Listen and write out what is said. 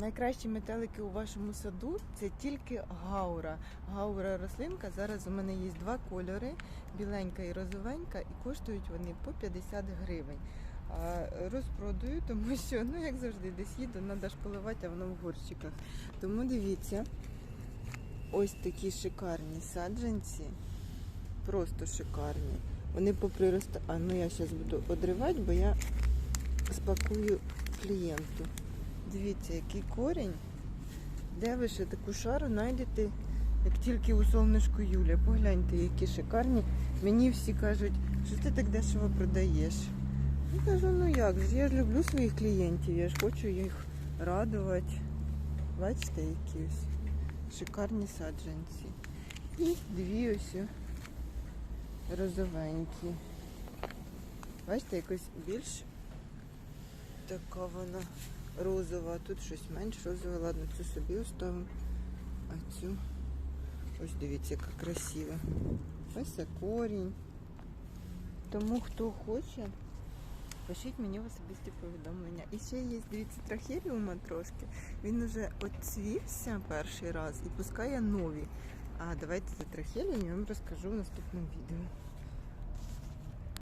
Найкращі метелики у вашому саду це тільки гаура. Гаура рослинка. Зараз у мене є два кольори: біленька і розовенька, і коштують вони по 50 гривень. Розпродаю, тому що, ну як завжди, десь їду, треба ж поливати, а воно в горщиках. Тому дивіться, ось такі шикарні саджанці, просто шикарні. Вони поприростають. А ну я зараз буду одривати, бо я спакую клієнту. Дивіться, який корінь. Де ви ще таку шару знайдете, як тільки у сонечку Юля. Погляньте, які шикарні. Мені всі кажуть, що ти так дешево продаєш. Я кажу, ну як ж, я ж люблю своїх клієнтів, я ж хочу їх радувати. Бачите, які ось шикарні саджанці. І дві ось розовенькі. Бачите, якось більш така вона розова, тут щось менш розове. Ладно, цю собі оставимо. А цю ось дивіться, яка красива. Ось це корінь. Тому хто хоче, пишіть мені в особисті повідомлення. І ще є, дивіться, трахеріума трошки. Він уже оцвівся перший раз і пускає нові. А давайте за трахеліум я вам розкажу в наступному відео.